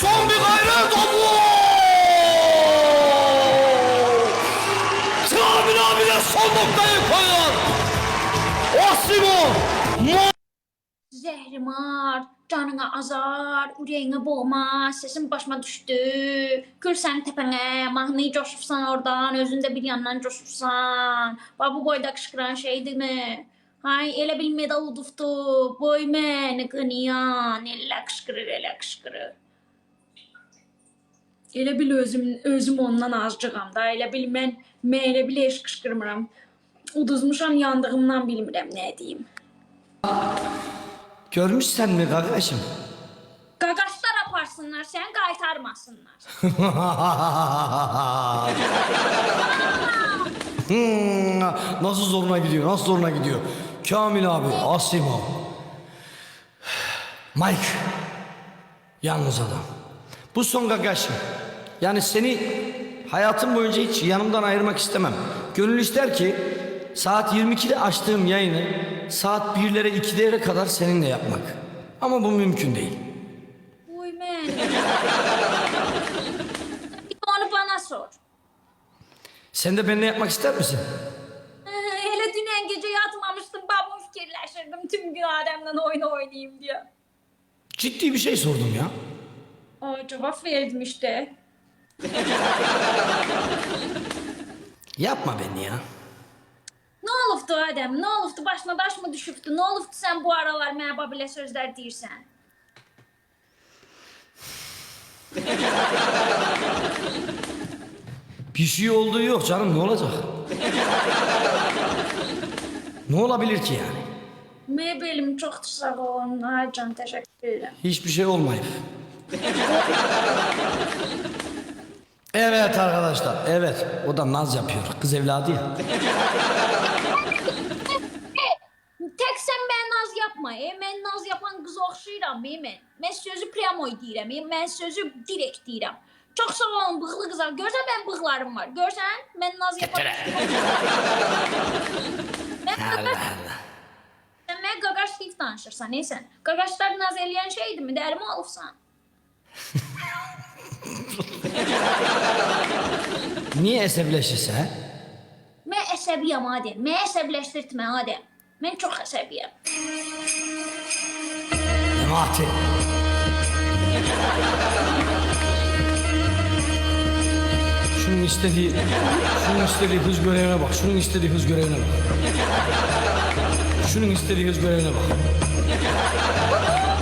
son bir gayret Allah! Kamil abi de son noktayı koyuyor. Osimo! Mo- Zəhrimar, canına azar, ürəyinə boğma, sesin başıma düşdü. Gül sən təpənə, mahnıyı coşursan oradan, özün də bir yandan coşursan. Bax bu boyda qışqıran şeydirmi? Hay, elə bil medal udufdu. Boy məni qınayan, elə qışqırır, elə qışqırır. Elə bil özüm özüm ondan azcığam da. Elə bil mən mən elə bil heç qışqırmıram. Uduzmuşam, yandığımdan bilmirəm nə deyim. Görmüşsen mi kardeşim? Qaqaşlar aparsınlar, sən qaytarmasınlar. Hmm, nasıl zoruna gidiyor, nasıl zoruna gidiyor. Kamil abi, Asimo. Mike. Yalnız adam. Bu son gagaşım. Yani seni hayatım boyunca hiç yanımdan ayırmak istemem. Gönül ister ki saat 22'de açtığım yayını saat 1'lere 2'lere kadar seninle yapmak. Ama bu mümkün değil. Uy. Bir onu bana sor. Sen de benimle yapmak ister misin? Elə dünən gecə yatmamışdım, babamı fikirləşirdim tüm gün Adəmlə oyun oynayayım diye. Ciddi bir şey sordum ya. Ay cavab verdim işte. Yapma beni ya. Nə olubdu Adəm? Nə olubdu? Başına daş mı düşübdü? Nə olubdu sən bu aralar mənə babilə sözlər deyirsən? Bir şey olduğu yok canım ne olacak? ne olabilir ki yani? Mebelim çoxdur sağ olun. Ay can, təşəkkür edirəm. Hiçbir şey olmayıp. evet arkadaşlar evet o da naz yapıyor kız evladı ya. Tək sən mənə naz yapma. E, mən naz yapan qız oxşayıram, e, mən. Mən sözü pryamoy deyirəm, e, mən sözü direkt deyirəm. Çox sağ olun bığlı qızlar. Görsən mən bığlarım var. Görsən mən naz yaparım. Allah Allah. Sən mənə qaqaş deyib danışırsan, neysən? Qaqaşlar naz eləyən şeydirmi? Dərimi alıbsan? Niye əsəbləşirsə? hə? Mən əsəbiyəm Adəm. Mən əsəbləşdirtmə Adəm. Mən çox əsəbiyəm. Şunun istediği, şunun istediği hız görevine bak. Şunun istediği hız görevine bak. Şunun istediği hız görevine bak.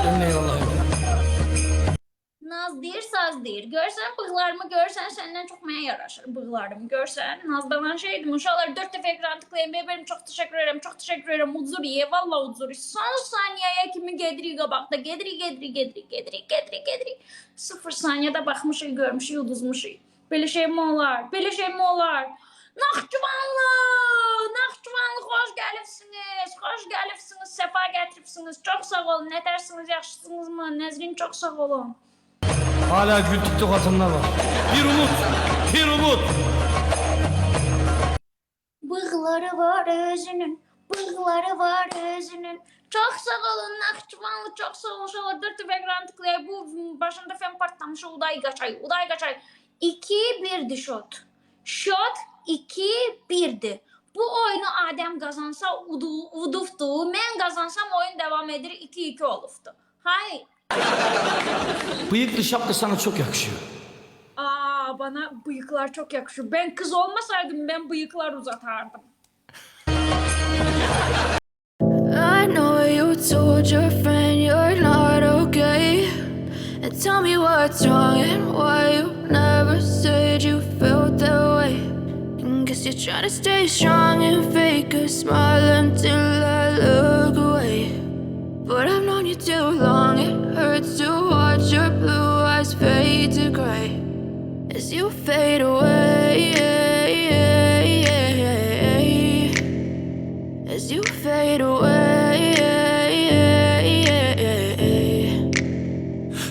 Eline eyvallah. Deyir. Görsən bığlarımı görsən səndən çox mənə yaraşır bığlarım. Görsən nazlanan şeydim. Uşaqlar 4 dəfə ekran tıklayın. Benim çox təşəkkür edirəm. Çox təşəkkür edirəm. Udzuriye, valla udzuri. Son saniyəyə kimi gedirik qabaqda. Gedirik, gedirik, gedirik, gedirik, gedirik, gedirik. 0 saniyədə baxmışıq, görmüşük, uduzmuşuq. Belə şey mi olar? Belə şey mi olar? Naxçıvanlı! Naxçıvanlı xoş gəlibsiniz. Xoş gəlibsiniz. Səfa gətiribsiniz. Çox sağ olun. Nə dərsiniz? Yaxşısınızmı? Nəzrin çox sağ olun. Hala gül TikTok var. Bir umut, bir umut. Bığları var özünün, bığları var özünün. Çok sağ olun Naxçıvanlı, çok sağ olun. Şöyle dört tüfek rantıklıya bu başında fen partlamış Uday Gaçay, Uday Gaçay. 2 1'di şot. Şot 2 1'di. Bu oyunu Adem kazansa udu, uduftu. Men kazansam oyun devam edir 2-2 oluftu. Hay. Bıyıklı şapka sana çok yakışıyor. Aa bana bıyıklar çok yakışıyor. Ben kız olmasaydım ben bıyıklar uzatardım. I know you told your friend you're not okay. And tell me what's wrong and why you never said you felt that way. And guess you're trying to stay strong and fake a smile until I look away. But I've known you too long, it hurts to gray as you fade away.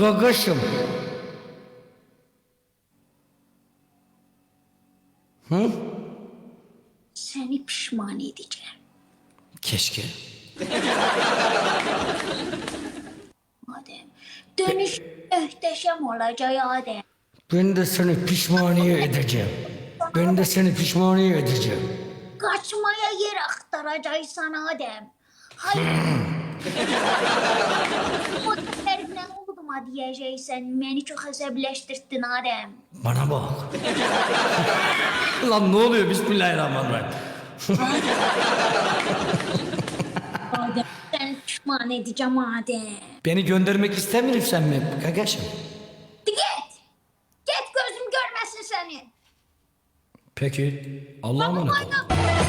Oldu gagaşım? Seni pişman edeceğim. Keşke. Adem. Dönüş muhteşem olacak Adem. Ben de seni pişmaniye edeceğim. Ben de seni pişmaniye edeceğim. Kaçmaya yer aktaracaksın Adem. Hayır. Olduğuma diyeceksen beni çok əsəbləşdirdin Adem. Bana bak. Lan ne oluyor? Bismillahirrahmanirrahim. Adem seni pişman edeceğim Adem. Beni göndermek istemiyorsan mi gagaşım? Git. Git gözüm görmesin seni. Peki. Allah'a emanet ol.